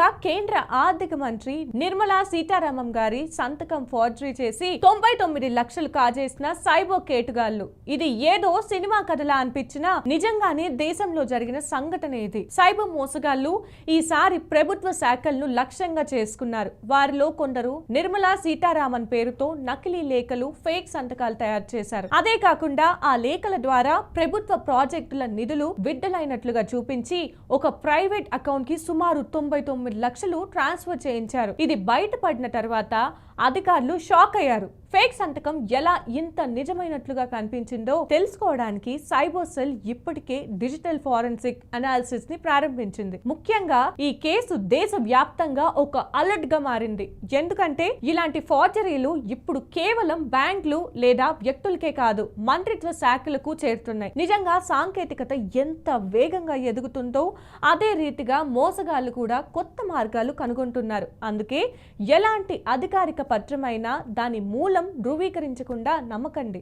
ముఖ్యంగా కేంద్ర ఆర్థిక మంత్రి నిర్మలా సీతారామన్ గారి సంతకం ఫోర్జరీ చేసి తొంభై తొమ్మిది లక్షలు కాజేసిన సైబో కేటుగాళ్ళు ఇది ఏదో సినిమా కథలా అనిపించినా నిజంగానే దేశంలో జరిగిన సంఘటన ఇది. సైబో మోసగాళ్ళు ఈసారి ప్రభుత్వ శాఖలను లక్ష్యంగా చేసుకున్నారు. వారిలో కొందరు నిర్మలా సీతారామన్ పేరుతో నకిలీ లేఖలు ఫేక్ సంతకాలు తయారు చేశారు. అదే కాకుండా ఆ లేఖల ద్వారా ప్రభుత్వ ప్రాజెక్టుల నిధులు విడుదలైనట్లుగా చూపించి ఒక ప్రైవేట్ అకౌంట్కి సుమారు తొంభై తొమ్మిది లక్షలు ట్రాన్స్ఫర్ చేయించారు. ఇది బయటపడిన తర్వాత అధికారులు షాక్ అయ్యారు. ఫేక్ సంతకం ఎలా ఇంత నిజమైనట్లుగా కనిపించిందో తెలుసుకోవడానికి సైబర్ సెల్ ఇప్పటికే డిజిటల్ ఫారెన్సిక్ అనాలిసిస్ని ప్రారంభించింది. ముఖ్యంగా ఈ కేసు దేశ వ్యాప్తంగా ఒక అలర్ట్గా మారింది. ఎందుకంటే ఇలాంటి ఫార్జరీలు ఇప్పుడు కేవలం బ్యాంకులు లేదా వ్యక్తులకే కాదు మంత్రిత్వ శాఖలకు చేరుతున్నాయి. నిజంగా సాంకేతికత ఎంత వేగంగా ఎదుగుతుందో అదే రీతిగా మోసగాళ్ళు కూడా కొత్త కొత్త మార్గాలు కనుగొంటున్నారు. అందుకే ఎలాంటి అధికారిక పత్రమైనా దాని మూలం ధృవీకరించకుండా నమ్మకండి.